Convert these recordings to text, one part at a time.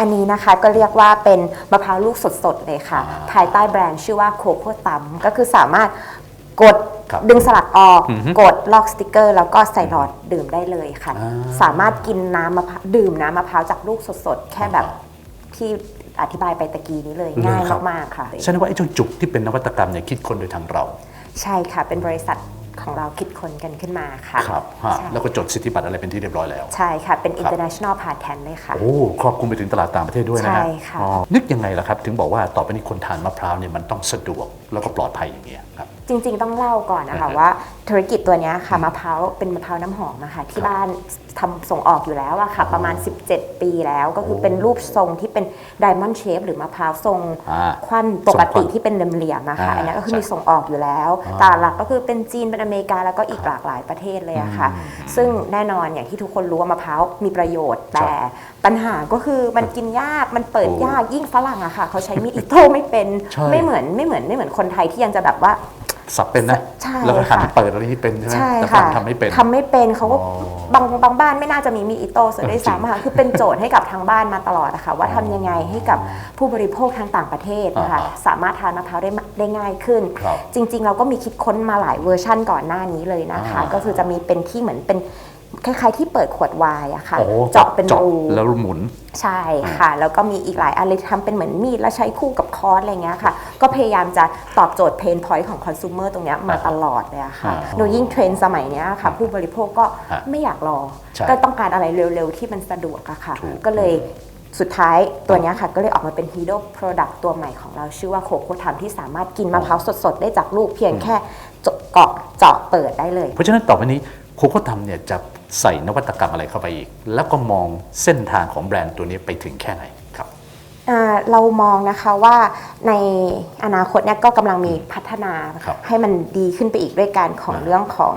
อันนี้นะคะก็เรียกว่าเป็นมะพร้าวลูกสดๆเลยค่ะ ภายใต้แบรนด์ชื่อว่าโคโค่ตัมก็คือสามารถกดครับดึงสลักออก อือฮึกดลอกสติกเกอร์ แล้วก็ใส่หลอดดื่มได้เลยค่ะ อ่า สามารถกินน้ำมะพร้าวดื่มน้ำมะพร้าวจากลูกสดๆ แค่แบบอ่าที่อธิบายไปตะกี้นี้เลยเลยง่ายครับมากๆค่ะแสดงว่าไอ้เจ้าจุกที่เป็นนวัตกรรมเนี่ยคิดคนโดยทางเรา ใช่ค่ะ เป็นบริษัท ของเราคิดค้นกันขึ้นมาค่ะครับฮะใช่แล้วก็จดสิทธิบัตรอะไรเป็นที่เรียบร้อยแล้ว ใช่ค่ะ เป็นครับ international patent เลยค่ะ โอ้ครอบคลุมไปถึงตลาดต่างประเทศด้วยนะฮะใช่ค่ะ อ๋อนึกยังไงล่ะครับ ถึงบอกว่าต่อไปนี้คนทานมะพร้าวเนี่ยมันต้องสะดวก แล้วก็ปลอดภัยอย่างเงี้ยครับ จริงๆต้องเล่าก่อนนะคะอ่าฮะว่าธุรกิจตัวเนี้ยค่ะมะพร้าวเป็นมะพร้าวน้ำหอมอะค่ะที่บ้านทำส่งออกอยู่แล้วอะค่ะ ประมาณ 17 ปีแล้วก็คือเป็นรูปทรงที่เป็นไดมอนด์เชฟหรือมะพร้าวทรงอ่าควันปกติทรงควันที่เป็นเหลี่ยมๆอะค่ะอ่าอันนี้ก็คือใช่มีส่งออกอยู่แล้ว อ่า ตลาดหลักก็คือเป็นจีนเป็นอเมริกาแล้วก็อีกหลากหลายประเทศเลยอะค่ะ ซึ่งแน่นอนอย่างที่ทุกคนรู้ว่ามะพร้าวมีประโยชน์ แต่ปัญหาก็คือมันกินยากมันเปิดโอ้ยากยิ่งฝรั่งอะค่ะ เขาใช้มีดอิโต้ไม่เป็นใช่ ไม่เหมือนไม่เหมือนไม่เหมือนคนไทยที่ยังจะแบบว่า สับเป็นนะใช่แล้วก็หั่นค่ะ เปิดอะไรที่เป็นใช่ไหมใช่แต่ฝค่ะรั่งทำไม่เป็น ทำไม่เป็นเขาก็อ๋อบางบางบ้านไม่น่าจะมีมีดอิโต้เสียด้วยจริงซ้ำค่ะคือเป็นโจทย์ให้กับทางบ้านมาตลอดนะคะว่าทำยังไงให้กับผู้บริโภคทางต่างประเทศนะคะอ่าฮะสามารถทานมะพร้าวได้มาได้ง่ายขึ้น ครับจริง ๆ เราก็มีคิดค้นมาหลายเวอร์ชั่นก่อนหน้านี้เลยนะคะ อ่า ก็คือจะมีเป็นที่เหมือนเป็น คล้ายๆที่เปิดขวดไวน์อะค่ะ โอ้เจาะเป็นรูแล้วหมุน ใช่ค่ะ แล้วก็มีอีกหลายอันเลยทำเป็นเหมือนมีดแล้วใช้คู่กับค้อนอะไรเงี้ยค่ะ ก็พยายามจะตอบโจทย์เพนพอยต์ของคอน sumer ตรงเนี้ยมาตลอดเลยอะค่ะอ่าโดยยิ่งเทรนด์สมัยเนี้ยค่ะ ผู้บริโภคก็ฮะไม่อยากรอ ใช่ก็ต้องการอะไรเร็วๆ ที่มันสะดวกอะค่ะ ถูก ก็เลยสุดท้ายตัวเนี้ยค่ะ ก็เลยออกมาเป็น Hero Product ตัวใหม่ของเราชื่อว่าโคโค่ทำที่สามารถกินมะพร้าวสดๆ ได้จากลูกเพียงแค่เจาะเกาะเจาะเปิดได้เลย เพราะฉะนั้นต่อไปนี้โคโค่ทำเนี่ยจะ ใส่นวัตกรรมอะไรเข้าไปอีก แล้วก็มองเส้นทางของแบรนด์ตัวนี้ไปถึงแค่ไหนครับ เรามองนะคะว่าในอนาคตเนี่ยก็กำลังมีพัฒนาครับให้มันดีขึ้นไปอีกด้วยการของอ่าเรื่องของ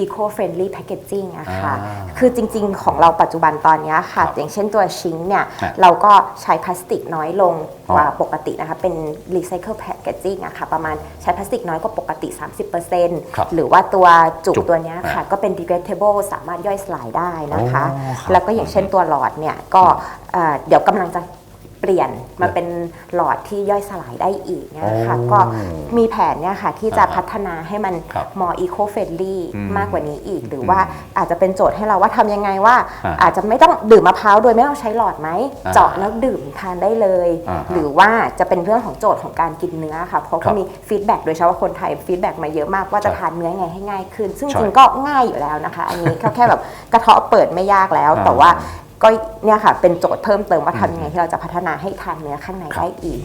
eco friendly packaging อะค่ะอ่าคือจริงๆ ของเราปัจจุบันตอนเนี้ยค่ะครับอย่างเช่นตัวชิงค์เนี่ยฮะเราก็ใช้พลาสติกน้อยลงอ๋อกว่าปกตินะคะ เป็น recycle packaging อะค่ะ ประมาณใช้พลาสติกน้อยกว่าปกติครับ30%หรือว่าตัวจุกจุกตัวเนี้ยค่ะอ่าก็เป็น degradable สามารถย่อยสลายได้นะคะอ๋อครับแล้วก็อย่างเช่นตัวหลอดเนี่ยก็เอ่อเดี๋ยวกำลังจะ เปลี่ยนมาเป็นหลอดที่ย่อยสลายได้อีกนะคะโอ้ก็มีแผนเนี่ยค่ะที่จะอ่าฮะพัฒนาให้มันครับ more eco friendly อืมมากกว่านี้อีก หรือว่าอาจจะเป็นโจทย์ให้เราว่าทำยังไงว่าอ่าอาจจะไม่ต้องดื่มมะพร้าวโดยไม่ต้องใช้หลอดไหมอ่าเจาะแล้วดื่มทานได้เลยอ่าฮะหรือว่าจะเป็นเรื่องของโจทย์ของการกินเนื้อค่ะเพราะครัก็บมีฟีดแบ็กโดยเฉพาะคนไทยฟีดแบ็กมาเยอะมากว่าจะใช่ทานเนื้อไงให้ง่ายขึ้น ซึ่งใช่จริงก็ง่ายอยู่แล้วนะคะ อันนี้ก็แค่แบบกระเทาะเปิดไม่ยากแล้วอ่าแต่ว่า ก็เนี่ยค่ะเป็นโจทย์เพิ่มเติมว่าทำยังไงที่เราจะพัฒนาให้ทานเนื้อข้างในครับได้อีก